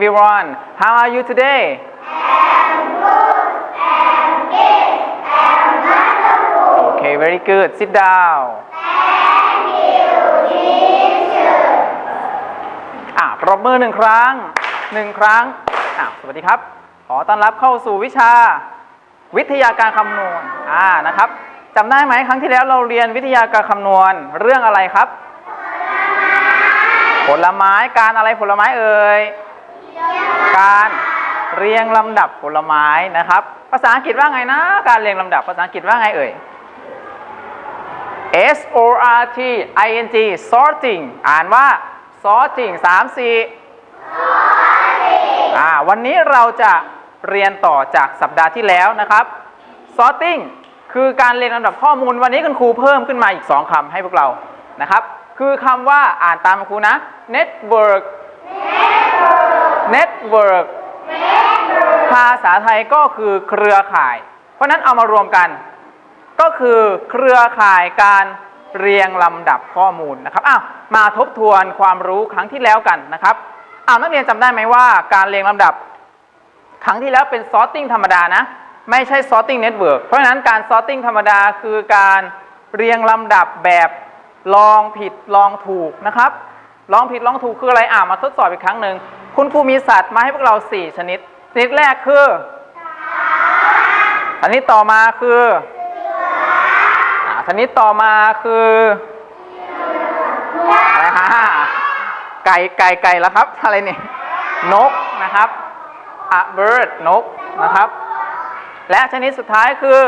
everyone how are you today Okay very good sit down อะปรบมือหนึ่งครั้งหนึ่งครั้งอะสวัสดีครับ ขอต้อนรับเข้าสู่วิชา วิทยาการคำนวณอ่านะครับจำได้ไหมครั้งที่แล้วเราเรียนวิทยาการคำนวณเรื่องอะไรครับผลไม้การอะไรผลไม้เอ่ย การเรียงลำดับผลไม้นะครับ ภาษาอังกฤษว่าไงนะ การเรียงลำดับภาษาอังกฤษว่าไงเอ่ย S O R T I N G sorting อ่านว่า sorting 3 4อ่าวันนี้เราจะเรียนต่อจากสัปดาห์ที่แล้วนะครับ sorting คือการเรียงลำดับข้อมูลวันนี้คุณครูเพิ่มขึ้นมาอีก 2คำให้พวกเรานะครับ คือคำว่าอ่านตามครูนะ network network ภาษาไทยก็คือเครือข่าย เพราะฉะนั้นเอามารวมกัน ก็คือเครือข่ายการเรียงลำดับข้อมูลนะครับอ้าวมาทบทวนความรู้ครั้งที่แล้วกันนะครับอ้าวนักเรียนจำได้ไหมว่าการเรียงลำดับ ครั้งที่แล้วเป็น sorting ธรรมดานะ ไม่ใช่ sorting network เพราะฉะนั้นการ sorting ธรรมดาคือการเรียงลำดับแบบลองผิดลองถูกนะครับ ลองผิดลองถูกคืออะไรอ่ามาทดสอบอีกครั้งหนึ่งคุณครูมีสัตว์มาให้พวกเรา 4 ชนิด ชนิดแรกคือชนิดต่อมาคืออ่าชนิดต่อมาคืออะไรฮะไก่ไก่ไก่แล้วครับ อะไรนี่นกนะครับ a bird นกนะครับ และชนิดสุดท้ายคือ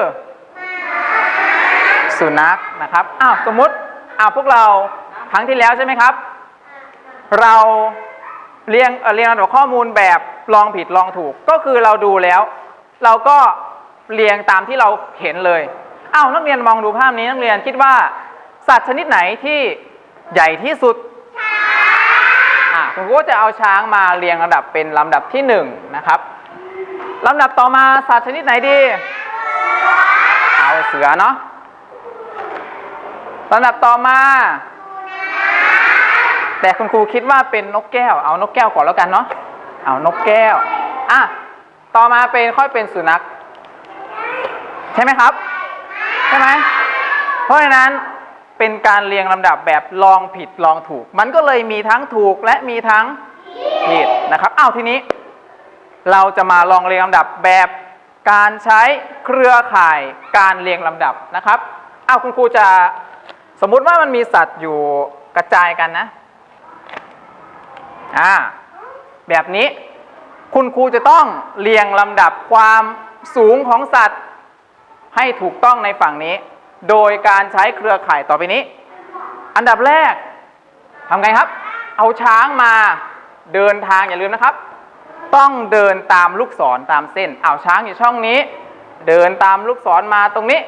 สุนัขนะครับอ้าวสมมติอ้าวพวกเราครั้งที่แล้วใช่ไหมครับ เราเรียงเอ่อเรียงลำดับข้อมูลแบบลองผิดลองถูก ก็คือเราดูแล้ว เราก็เรียงตามที่เราเห็นเลยอ้าวนักเรียนมองดูภาพนี้นักเรียนคิดว่า สัตว์ชนิดไหนที่ใหญ่ที่สุดอะคุณครูก็จะเอาช้างมาเรียงลำดับเป็นลำดับที่หนึ่งนะครับลำดับต่อมาสัตว์ชนิดไหนดี เอาเสือเนาะลำดับต่อมา แต่คุณครูคิดว่าเป็นนกแก้ว เอานกแก้วก่อนแล้วกันเนาะเอานกแก้วอะต่อมาเป็นค่อยเป็นสุนัข ใช่ไหมครับ ใช่ไหมเพราะฉะนั้นเป็นการเรียงลำดับแบบลองผิดลองถูก มันก็เลยมีทั้งถูกและมีทั้งผิดนะครับอ้าวทีนี้ เราจะมาลองเรียงลำดับแบบการใช้เครือข่ายการเรียงลำดับนะครับอ้าวคุณครูจะสมมุติว่ามันมีสัตว์อยู่กระจายกันนะ อ่าแบบนี้คุณครูจะต้องเรียงลำดับความสูงของสัตว์ ให้ถูกต้องในฝั่งนี้ โดยการใช้เครือข่ายต่อไปนี้ อันดับแรกทำไงครับ เอาช้างมาเดินทางอย่าลืมนะครับ ต้องเดินตามลูกศรตามเส้นเอาช้างอยู่ช่องนี้ เดินตามลูกศรมาตรงนี้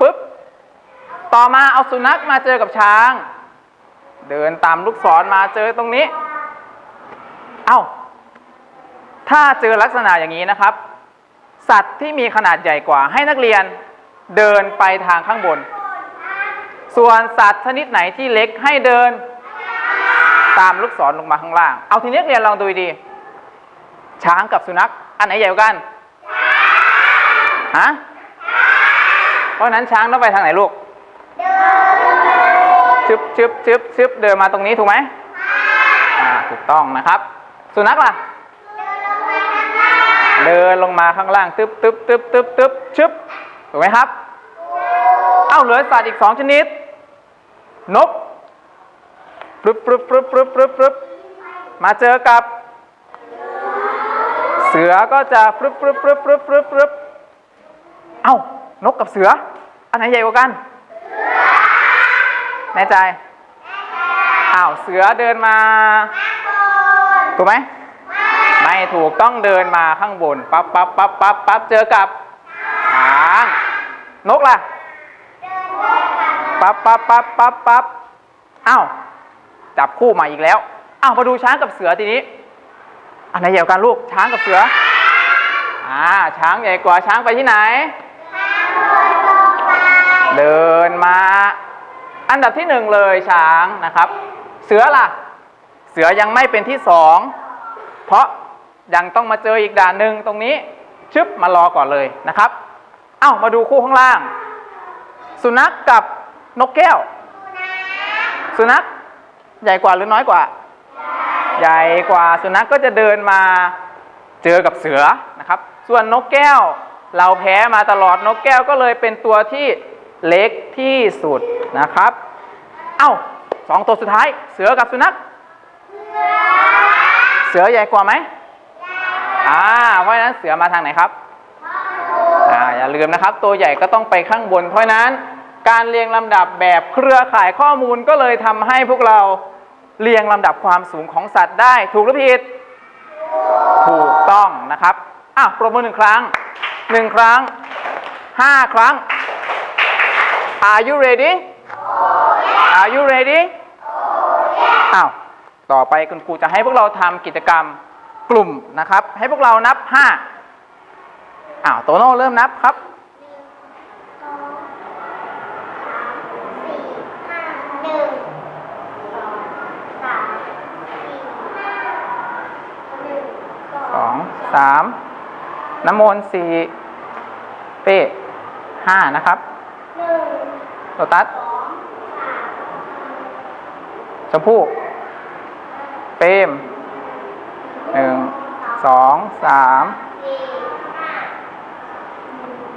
ปุ๊บต่อมาเอาสุนัขมาเจอกับช้าง เดินตามลูกศรมาเจอตรงนี้ เอา้า ถ้าเจอลักษณะอย่างนี้นะครับ สัตว์ที่มีขนาดใหญ่กว่า ให้นักเรียนเดินไปทางข้างบน ส่วนสัตว์ชนิดไหนที่เล็กให้เดิน ตามลูกศรลงมาข้างล่าง เอาทีนี้นักเรียนลองดูดี ช้างกับสุนัข อันไหนใหญ่กว่ากัน ฮะ เพราะฉะนั้นช้างต้องไปทางไหนลูก ชึบชึบชึบชึบเดินมาตรงนี้ถูกไหมอ่าถูกต้องนะครับ สุนัขล่ะ เดินลงมาข้างล่างตึ๊บตึ๊บตึ๊บตึ๊บตึ๊บชึบถูกไหมครับ เอ้าเหลือสัตว์อีกสองชนิด นกปรึบปรึบปรึบปรึบปรึบปรึบมาเจอกับ เสือก็จะปรึบปรึบปรึบปรึบปรึบปรึบเอ้านกกับเสือ อันไหนใหญ่กว่ากัน แน่ใจ อ้าวเสือเดินมา ถูกไหม ไม่ถูกต้องเดินมาข้างบน ปั๊บปั๊บปั๊บปั๊บปั๊บเจอกับช้างนกล่ะ ปั๊บปั๊บปั๊บปั๊บปั๊บอ้าวจับคู่มาอีกแล้ว อ้าวมาดูช้างกับเสือทีนี้ อันไหนใหญ่กว่ากันลูก ช้างกับเสือ อ่า ช้างใหญ่กว่าช้างไปที่ไหน เดินมา อันดับที่หนึ่งเลยช้างนะครับ เสือล่ะ เสือยังไม่เป็นที่สองเพราะยังต้องมาเจออีกด่านหนึ่งตรงนี้ชึบมารอก่อนเลยนะครับเอ้ามาดูคู่ข้างล่าง สุนัขกกับนกแก้ว สุนัขใหญ่กว่าหรือน้อยกว่า ใหญ่กว่าสุนัขกก็จะเดินมาเจอกับเสือนะครับ ส่วนนกแก้ว เราแพ้มาตลอดนกแก้วก็เลยเป็นตัวที่ เล็กที่สุดนะครับ เอ้าสองตัวสุดท้าย เสือกับสุนัข เสือใหญ่กว่าไหมอ่า เพราะฉะนั้นเสือมาทางไหนครับ อ่า อย่าลืมนะครับ ตัวใหญ่ก็ต้องไปข้างบน เพราะฉะนั้นการเรียงลำดับแบบเครือข่ายข้อมูลก็เลยทำให้พวกเราเรียงลำดับความสูงของสัตว์ได้ ถูกหรือผิด ถูกต้องนะครับ อะปรบมือหนึ่งครั้งหนึ่งครั้งห้าครั้ง Are you ready Are you ready อ้าวต่อไปคุณครูจะให้พวกเราทำกิจกรรมกลุ่มนะครับ ให้พวกเรานับห้าอ้าวโตโน่เริ่มนับครับหนึ่งสองสามสี่ห้าหนึ่งสสอองงสามน้ำมนต์สี่เป้ห้านะครับ โลตัสชมพู่เปมหนึ่งสองสาม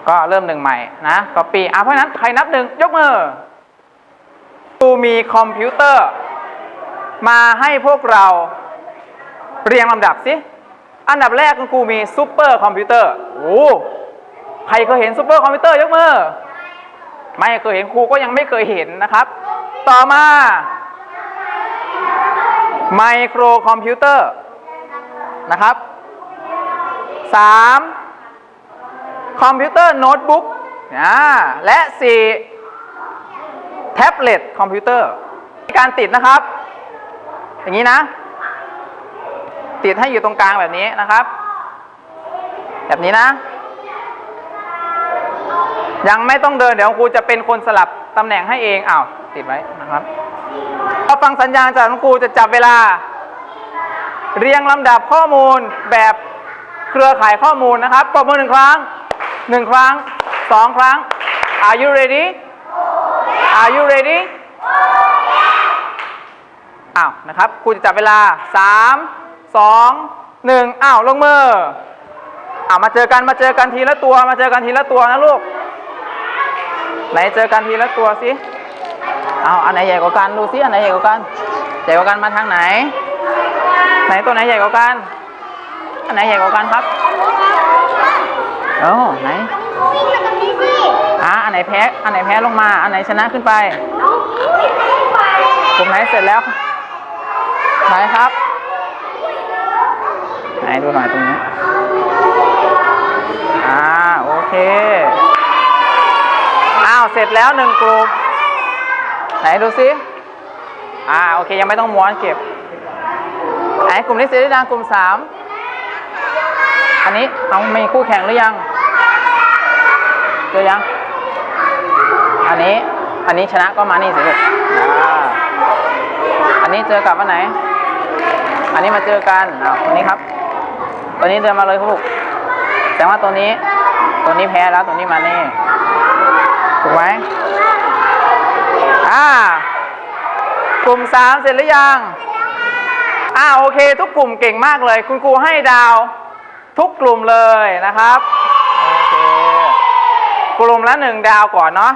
ก็เริ่มหนึ่งใหม่นะก็ปีอะเพราะนั้นใครนับหนึ่งยกมือครูมีคอมพิวเตอร์ มาให้พวกเราเรียงลำดับสิ อันดับแรกคุณครูมีซูเปอร์คอมพิวเตอร์ โอ้ ใครเคยเห็นซูเปอร์คอมพิวเตอร์ยกมือ ไม่เคยเห็นครูก็ยังไม่เคยเห็นนะครับ ต่อมาไมโครคอมพิวเตอร์นะครับสามคอมพิวเตอร์โน้ตบุ๊กอ่าและสี่แท็บเล็ตคอมพิวเตอร์การติดนะครับ อย่างนี้นะ ติดให้อยู่ตรงกลางแบบนี้นะครับ แบบนี้นะ ยังไม่ต้องเดินเดี๋ยวครูจะเป็นคนสลับตำแหน่งให้เองอ้าวติดไว้นะครับพอฟังสัญญาณจากครูจะจับเวลา เรียงลำดับข้อมูลแบบเครือข่ายข้อมูลนะครับปรบมือหนึ่งครั้งหนึ่งครั้งสองครั้ง Are you ready Are you ready อ้าวนะครับครูจะจับเวลาสามสองหนึ่งอ้าวลงมืออ้าวมาเจอกันมาเจอกันทีละตัว มาเจอกันทีละตัวนะลูก ไหนเจอกันทีละตัวสิเอาอันไหนใหญ่กว่ากันดูสิอันไหนใหญ่กว่ากันใหญ่กว่ากันมาทางไหน ไหนตัวไหนใหญ่กว่ากัน อันไหนใหญ่กว่ากันครับโอ้ไหนเขาวิ่าอะอันไหนแพ้อันไหนแพ้ลงมา อันไหนชนะขึ้นไปน้องวิ่งไปตรงไหนเสร็จแล้วไหนครับ ไหนดูหน่อยตรงนี้อ่าโอเค เสร็จแล้วหนึ่งกลุ่ม ไหนดูซิ อ่าโอเคยังไม่ต้องม้วนเก็บ ไหนกลุ่มนี้เสร็จหรือยังกลุ่มสามอันนี้เอามีคู่แข่งหรือยังเจอยัง อันนี้ อันนี้ชนะก็มานี่สิลูกอ่าอันนี้เจอกับอันไหน อันนี้มาเจอกันอ้าวตัวนี้ครับ ตัวนี้เดินมาเลยครับลูก แต่ว่าตัวนี้ ตัวนี้แพ้แล้วตัวนี้มานี่ ถูกไหมอ่ากลุ่มสามเสร็จหรือยังอ่าโอเค ทุกกลุ่มเก่งมากเลย คุณครูให้ดาว ทุกกลุ่มเลยนะครับโอเคกลุ่มละหนึ่งดาวก่อนเนาะ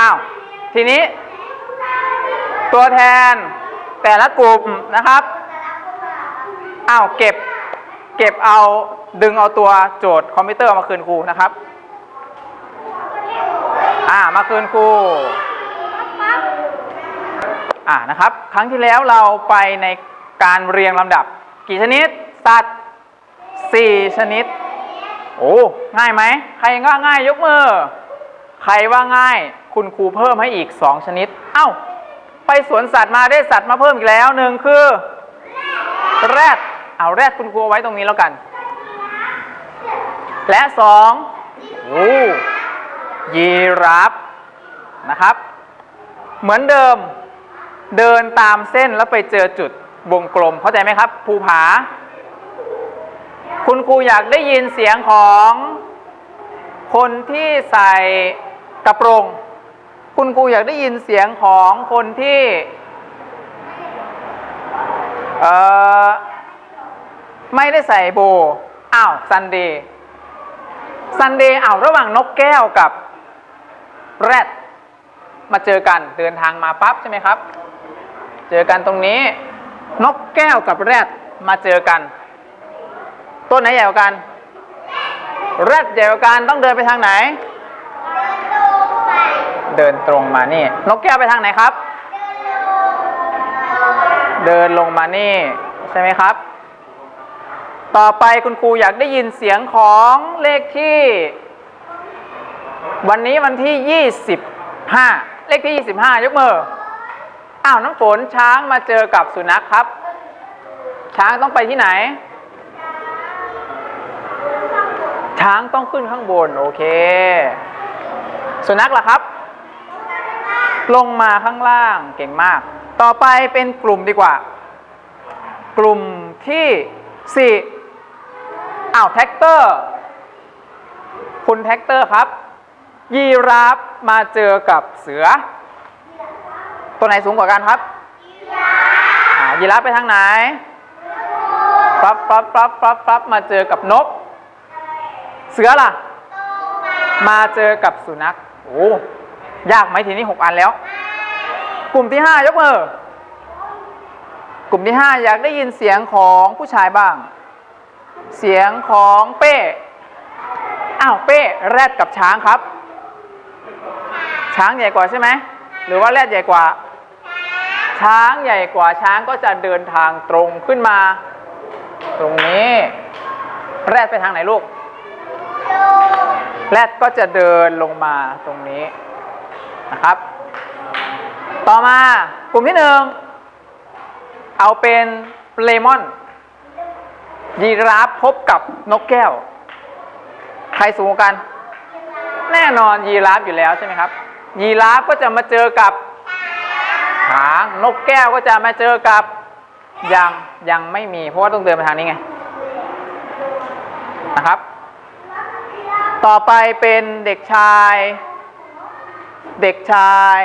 อ้าวทีนี้ ตัวแทนแต่ละกลุ่มนะครับ อ้าวเก็บเก็บเอาดึงเอาตัวโจทย์คอมพิวเตอร์มาคืนครูนะครับอ่ามาคืนครูอ่านะครับ ครั้งที่แล้วเราไปในการเรียงลำดับ กี่ชนิด สัตว์สี่ชนิด โอ้ง่ายไหม ใครว่าง่ายยกมือ ใครว่าง่าย คุณครูเพิ่มให้อีก2ชนิด เอ้า ไปสวนสัตว์มาได้สัตว์มาเพิ่มอีกแล้วหนึ่งคือ แรด เอาแรดคุณครูไว้ตรงนี้แล้วกัน และสองโอ้ยีราฟนะครับ เหมือนเดิมเดินตามเส้นแล้วไปเจอจุดวงกลม เข้าใจไหมครับ ภูผา คุณครูอยากได้ยินเสียงของคนที่ใส่กระโปรง คุณครูอยากได้ยินเสียงของคนที่ เอ่อ ไม่ได้ใส่โบว์อ้าวซันเดย์ซันเดย์อ้าวระหว่างนกแก้วกับแรดมาเจอกันเดินทางมาปั๊บใช่ไหมครับ เจอกันตรงนี้ นกแก้วกับแรดมาเจอกัน ต้นไหนใหญ่กว่ากัน แรดใหญ่กว่ากันต้องเดินไปทางไหน เดินตรงมานี่ นกแก้วไปทางไหนครับ เดินลงมานี่ใช่ไหมครับ ต่อไปคุณครูอยากได้ยินเสียงของเลขที่ วันนี้วันที่ 25 เลขที่ 25 ยกมืออ้าวน้ำฝนช้างมาเจอกับสุนัขครับ ช้างต้องไปที่ไหน ช้างต้องขึ้นข้างบน โอเค สุนัขล่ะครับ ลงมาข้างล่างเก่งมาก ต่อไปเป็นกลุ่มดีกว่า กลุ่มที่4 อ้าวแท็กเตอร์ คุณแท็กเตอร์ครับ ยีราฟมาเจอกับเสือ ตัวไหนสูงกว่ากันครับอ่ายีราฟไปทางไหนปั๊บปั๊บปั๊บปั๊บปั๊บมาเจอกับนก เสือล่ะ มาเจอกับสุนัขโอ้ยากไหมทีนี้หกอันแล้ว กลุ่มที่ห้ายกมือกลุ่มที่ห้าอยากได้ยินเสียงของผู้ชายบ้าง เสียงของเป้อ้าวเป้แรดกับช้างครับ ช้างใหญ่กว่าใช่ไหมหรือว่าแรดใหญ่กว่า ช้างใหญ่กว่าช้างก็จะเดินทางตรงขึ้นมา ตรงนี้ แรดไปทางไหนลูกแรดก็จะเดินลงมาตรงนี้นะครับ ต่อมากลุ่มที่หนึ่งเอาเป็นเลมอน ยีราฟพบกับนกแก้ว ใครสูงกัน แน่นอนยีราฟอยู่แล้วใช่ไหมครับ ยีราฟก็จะมาเจอกับช้างนกแก้วก็จะมาเจอกับยังยังไม่มี เพราะว่าต้องเดินไปทางนี้ไงนะครับ ต่อไปเป็นเด็กชาย เด็กชาย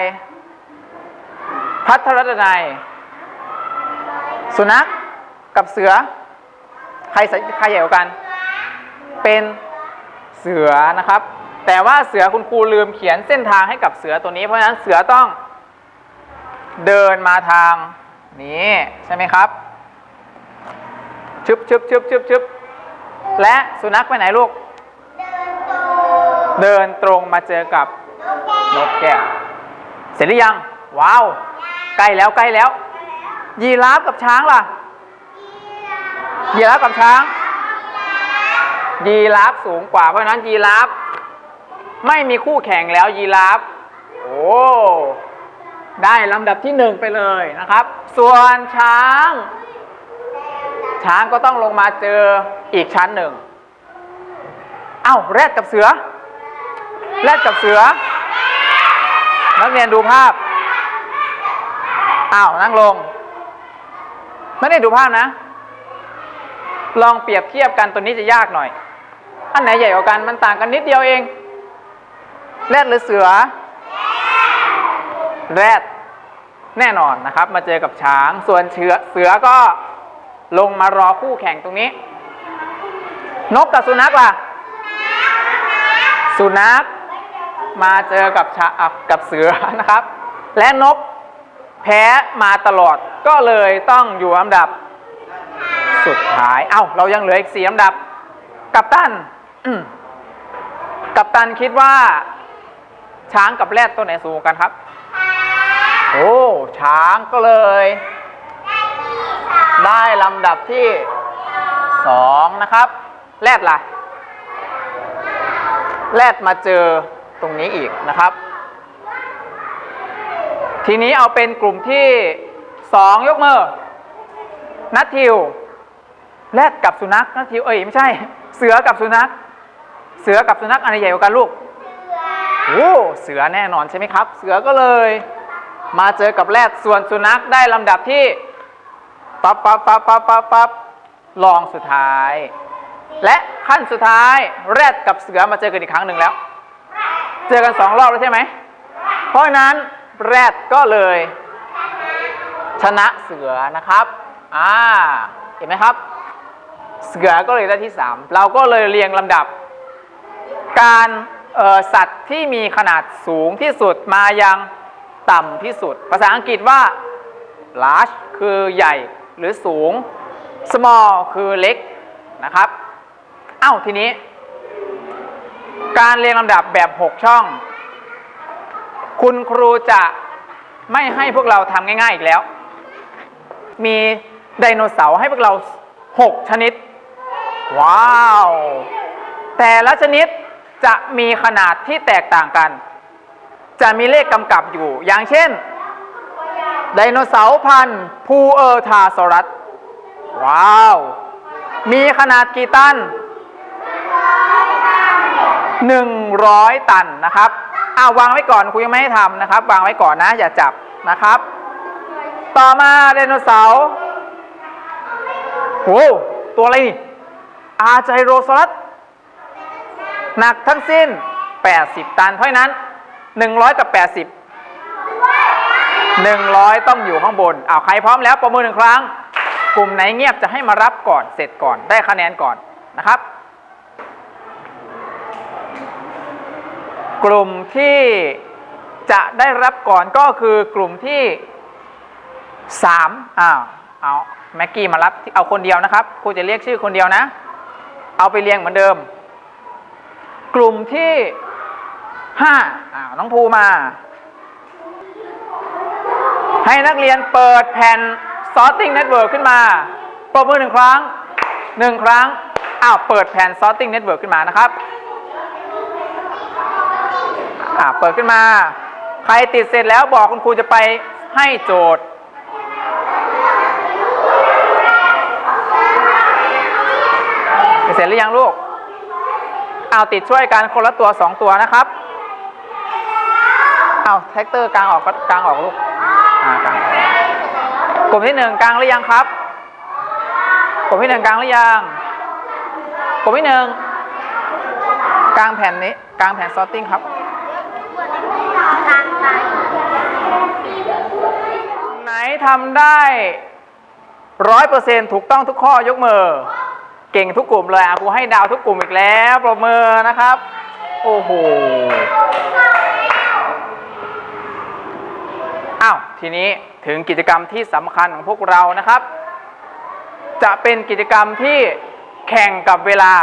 พัทรรัตนัย สุนัขกับเสือ ใครใส่ใครใหญ่กว่ากัน เป็นเสือนะครับ แต่ว่าเสือคุณครูลืมเขียนเส้นทางให้กับเสือตัวนี้ เพราะฉะนั้นเสือต้องเดินมาทางนี้ใช่ไหมครับชึบชึบชึบชึบชึบและสุนัขไปไหนลูก เดินตรงมาเจอกับนกแก้วเสร็จหรือยัง ว้าว ใกล้แล้วใกล้แล้ว ยีราฟกับช้างล่ะ ยีราฟกับช้าง ยีราฟสูงกว่า เพราะฉะนั้นยีราฟไม่มีคู่แข่งแล้วยีราฟโอ้ได้ลำดับที่หนึ่งไปเลยนะครับ ส่วนช้าง ช้างก็ต้องลงมาเจออีกชั้นหนึ่งเอ้าแรดกับเสือ แรดกับเสือ นักเรียนดูภาพอ้าวนั่งลง ไม่ได้ดูภาพนะ ลองเปรียบเทียบกันตัวนี้จะยากหน่อย อันไหนใหญ่กว่ากันมันต่างกันนิดเดียวเอง แรดหรือเสือ แรดแน่นอนนะครับ มาเจอกับช้าง ส่วนเชือเสือก็ลงมารอคู่แข่งตรงนี้ นกกับสุนัขล่ะ สุนัขมาเจอกับชาอะกับเสือนะครับ และนกแพ้มาตลอดก็เลยต้องอยู่อันดับ สุดท้าย เอ้า เรายังเหลืออีกสี่อันดับ กัปตันกัปตันคิดว่า ช้างกับแรดตัวไหนสูงกันครับ โอ้ ช้างก็เลย ได้ลำดับที่สองนะครับ แรดล่ะ แรดมาเจอตรงนี้อีกนะครับ ทีนี้เอาเป็นกลุ่มที่สองยกมือนัททิว แรดกับสุนัขนัททิวเอ้ยไม่ใช่ เสือกับสุนัข เสือกับสุนัขอันไหนใหญ่กว่ากันลูกเสือโอ้เสือแน่นอนใช่ไหมครับ เสือก็เลย มาเจอกับแรดส่วนสุนัขได้ลำดับที่ปั๊บปั๊บปั๊บปั๊บปั๊บปั๊บลองสุดท้าย และขั้นสุดท้ายแรดกับเสือมาเจอกันอีกครั้งหนึ่งแล้ว เจอกันสองรอบแล้วใช่ไหมเพราะฉะนั้นแรดก็เลย ชนะเสือนะครับ อ่า เห็นไหมครับ เสือก็เลยได้ที่ 3 เราก็เลยเรียงลำดับ การสัตว์ที่มีขนาดสูงที่สุดมายังต่ำที่สุด ภาษาอังกฤษว่า large คือใหญ่หรือสูง small คือเล็กนะครับ เอ้าทีนี้ การเรียงลำดับแบบ 6 ช่อง คุณครูจะไม่ให้พวกเราทำง่าย ๆ อีกแล้ว มีไดโนเสาร์ให้พวกเรา 6 ชนิด ว้าว แต่ละชนิดจะมีขนาดที่แตกต่างกัน จะมีเลขกำกับอยู่ อย่างเช่น ไดโนเสาร์พันธุ์พูเออร์ทาซอรัส ว้าว มีขนาดกี่ตัน 100 ตันนะครับอ้าววางไว้ก่อนครูยังไม่ให้ทำนะครับ วางไว้ก่อนนะ อย่าจับนะครับ ต่อมาไดโนเสาร์โหตัวอะไรนี่ อาไจโรซอรัสหนักทั้งสิ้น 80 ตัน เพราะนั้น 100 กับ 80 100 ต้องอยู่ข้างบนเอาใครพร้อมแล้วประมือหนึ่งครั้ง กลุ่มไหนเงียบจะให้มารับก่อนเสร็จก่อนได้คะแนนก่อนนะครับ กลุ่มที่จะได้รับก่อนก็คือกลุ่มที่3อ้าวเอาแม็กกี้มารับเอาคนเดียวนะครับครูจะเรียกชื่อคนเดียวนะ เอาไปเรียงเหมือนเดิม กลุ่มที่ห้าอ้าวน้องภูมา ให้นักเรียนเปิดแผ่น sorting network ขึ้นมาปรบมือหนึ่งครั้งหนึ่งครั้งอ้าวเปิดแผ่น sorting network ขึ้นมานะครับอ่าเปิดขึ้นมา ใครติดเสร็จแล้วบอกคุณครูจะไปให้โจทย์ เสร็จหรือยังลูก เอาติดช่วยกันคนละตัวสองตัวนะครับ เอาแท็กเตอร์กลางออกก็กลางออกลูกอ่ากลางกลุ่มที่หนึ่งกลางหรือยังครับ กลุ่มที่หนึ่งกลางหรือยัง กลุ่มที่หนึ่งกลางแผ่นนี้กลางแผ่นซอตติ้งครับไหนทำได้ร้อยเปอร์เซ็นถูกต้องทุกข้อยกมือ เก่งทุกกลุ่มเลยอะครูให้ดาวทุกกลุ่มอีกแล้วปรบมือนะครับ โอ้โหอ้าวทีนี้ถึงกิจกรรมที่สำคัญของพวกเรานะครับ จะเป็นกิจกรรมที่แข่งกับเวลา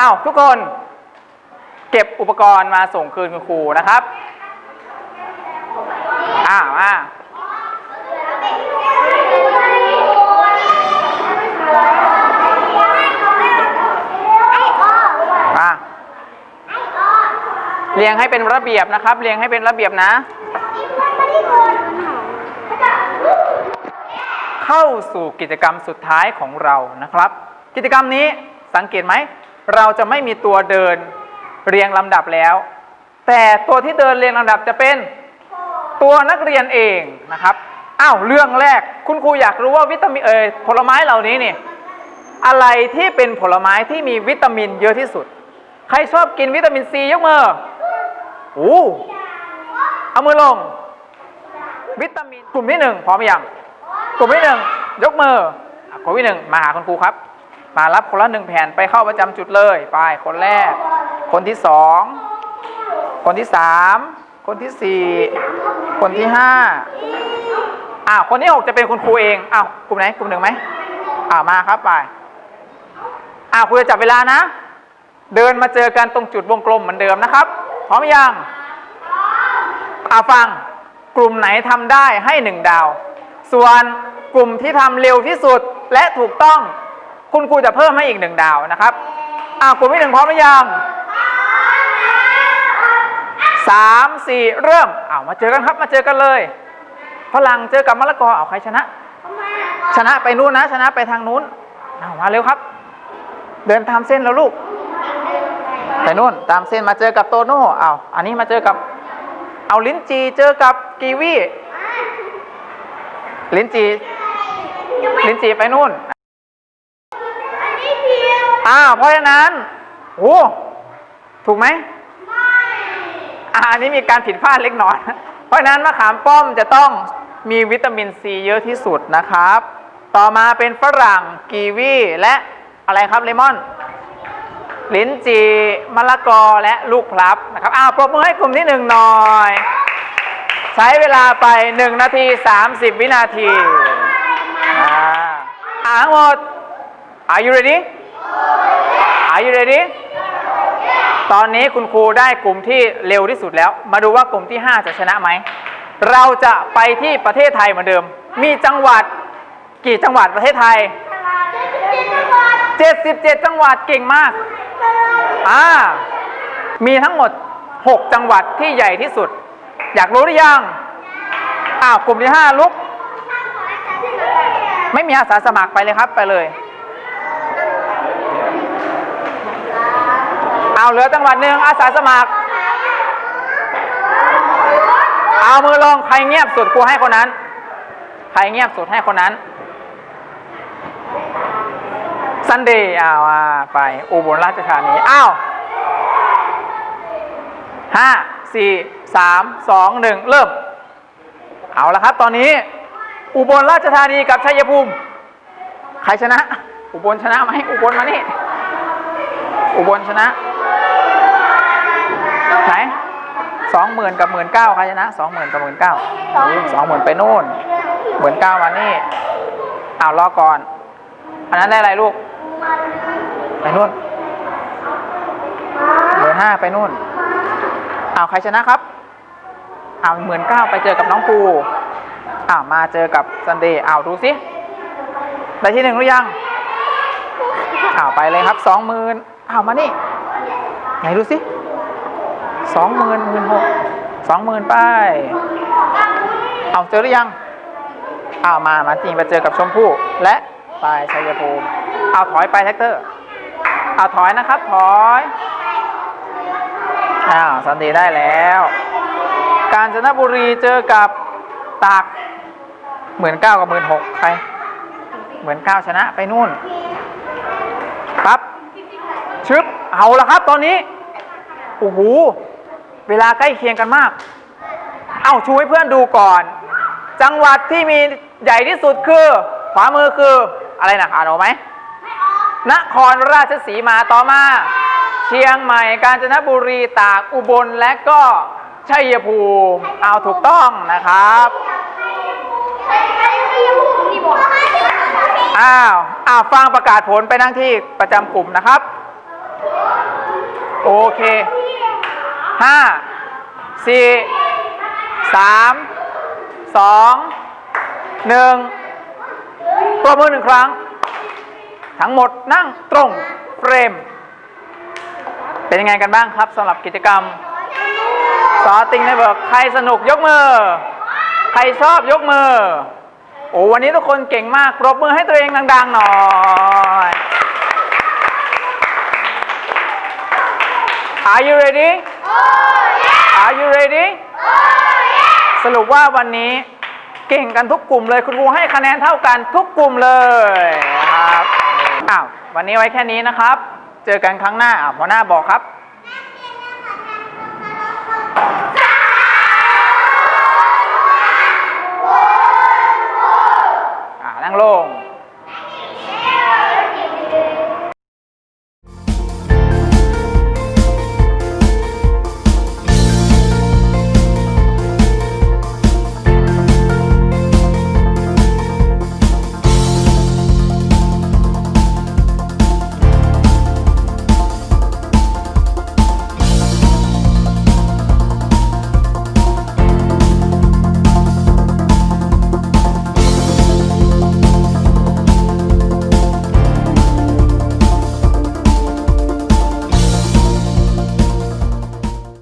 อ้าวทุกคนเก็บอุปกรณ์มาส่งคืนคุณครูนะครับอ้าวมามา เรียงให้เป็นระเบียบนะครับ เรียงให้เป็นระเบียบนะ เข้าสู่กิจกรรมสุดท้ายของเรานะครับ กิจกรรมนี้สังเกตไหม เราจะไม่มีตัวเดินเรียงลำดับแล้ว แต่ตัวที่เดินเรียงลำดับจะเป็นตัวนักเรียนเองนะครับอ้าวเรื่องแรกคุณครูอยากรู้ว่าวิตามินเอยผลไม้เหล่านี้นี่อะไรที่เป็นผลไม้ที่มีวิตามินเยอะที่สุด ใครชอบกินวิตามินซียกมือ โอ้เอามือลง วิตามิน กลุ่มที่หนึ่งพร้อมหรือยัง กลุ่มที่หนึ่งยกมือกลุ่มที่หนึ่งมาหาคุณครูครับ มารับคนละหนึ่งแผ่นไปเข้าประจำจุดเลย ไป คนแรก คนที่สอง คนที่สาม คนที่สี่ คนที่ห้าอ่าคนที่หกจะเป็นคุณครูเอง อ้าว กลุ่มไหน กลุ่มหนึ่งไหมอ่ามาครับไปอ่าครูจะจับเวลานะ เดินมาเจอกันตรงจุดวงกลมเหมือนเดิมนะครับ พร้อมยังอ่าฟังกลุ่มไหนทำได้ให้หนึ่งดาว ส่วนกลุ่มที่ทำเร็วที่สุดและถูกต้อง คุณครูจะเพิ่มให้อีกหนึ่งดาวนะครับอ่ากลุ่มที่หนึ่งพร้อมหรือยังสามสี่เริ่มอ้าวมาเจอกันครับมาเจอกันเลยฝรั่งเจอกับมะละกอเอาใครชนะ ชนะไปนู่นนะ ชนะไปทางนู้นเอามาเร็วครับ เดินตามเส้นแล้วลูก ไปนู่นตามเส้นมาเจอกับโตโน่เอาอันนี้มาเจอกับ เอาลิ้นจีเจอกับกีวีลิ้นจี ลิ้นจีไปนู่นอันนี้ผิวอ้าวเพราะฉะนั้นโอ้ถูกไหมอ่าอันนี้มีการผิดพลาดเล็กน้อย เพราะฉะนั้นมะขามป้อมจะต้องมีวิตามินซีเยอะที่สุดนะครับ ต่อมาเป็นฝรั่งกีวีและอะไรครับเลมอน ลิ้นจีมะละกอและลูกพลับนะครับอ้าวปรบมือให้กลุ่มที่หนึ่งหน่อย ใช้เวลาไป 1 นาที 30 วินาทีอ่าอ่าทั้งหมด Are you ready Are you ready ตอนนี้คุณครูได้กลุ่มที่เร็วที่สุดแล้ว มาดูว่ากลุ่มที่ 5 จะชนะไหม เราจะไปที่ประเทศไทยเหมือนเดิม มีจังหวัดกี่จังหวัดประเทศไทย 77 จังหวัดเก่งมาก อ่า มีทั้งหมด 6 จังหวัดที่ใหญ่ที่สุด อยากรู้หรือยัง อ้าว กลุ่มที่ 5 ลุก ไม่มีอาสาสมัครไปเลยครับไปเลย เอาเหลือจังหวัดหนึ่งอาสาสมัคร เอามือลงใครเงียบสุดครูให้คนนั้น ใครเงียบสุดให้คนนั้น ซันเดย์อ้าวไปอุบลราชธานีอ้าวห้าสี่สามสองหนึ่งเริ่ม เอาละครับ ตอนนี้ อุบลราชธานีกับชัยภูมิ ใครชนะ อุบลชนะไหมอุบลมานี่อุบลชนะไหนสองหมื่นกับหมื่นเก้าใครชนะสองหมื่นกับหมื่นเก้าสองหมื่นไปนู่นหมื่นเก้ามานี่อ้าวรอก่อน อันนั้นได้อะไรลูก ไปนู่นหมื่นห้าไปนู่นอ้าวใครชนะครับอ้าวหมื่นเก้าไปเจอกับน้องภูอ้าวมาเจอกับซันเดย์อ้าวดูสิได้ที่หนึ่งหรือยังอ้าวไปเลยครับสองหมื่นอ้าวมานี่ไหนดูสิสองหมื่นหมื่นหกสองหมื่นไปเอาเจอหรือยังเอามามาจริงไปเจอกับชมพู่และไปชัยภูมิเอาถอยไปแท็กเตอร์ เอาถอยนะครับ ถอยอ้าวสันดีได้แล้ว กาญจนบุรีเจอกับตากหมื่นเก้ากับหมื่นหกใครหมื่นเก้าชนะไปนู่นปั๊บชึบเอาละครับตอนนี้โอ้โหเวลาใกล้เคียงกันมาก เอาชูให้เพื่อนดูก่อน จังหวัดที่มีใหญ่ที่สุดคือ ขวามือคืออะไรนะอ่านออกไหม นครราชสีมาต่อมา เชียงใหม่กาญจนบุรีตากอุบลและก็ชัยภูมิเอาถูกต้องนะครับอ้าวอ้าวฟังประกาศผลไปนั่งที่ประจำกลุ่มนะครับ โอเคห้าสี่สามสองหนึ่งปรบมือหนึ่งครั้ง ทั้งหมดนั่งตรงเฟรม เป็นยังไงกันบ้างครับสำหรับกิจกรรมซอติงในเบิร์กใครสนุกยกมือ ใครชอบยกมือ โอ้วันนี้ทุกคนเก่งมากปรบมือให้ตัวเองดังๆหน่อย Are you ready Are you ready สรุปว่าวันนี้เก่งกันทุกกลุ่มเลย คุณครูให้คะแนนเท่ากันทุกกลุ่มเลย อ้าววันนี้ไว้แค่นี้นะครับ เจอกันครั้งหน้าอะหัวหน้าบอกครับอ่านั่งลง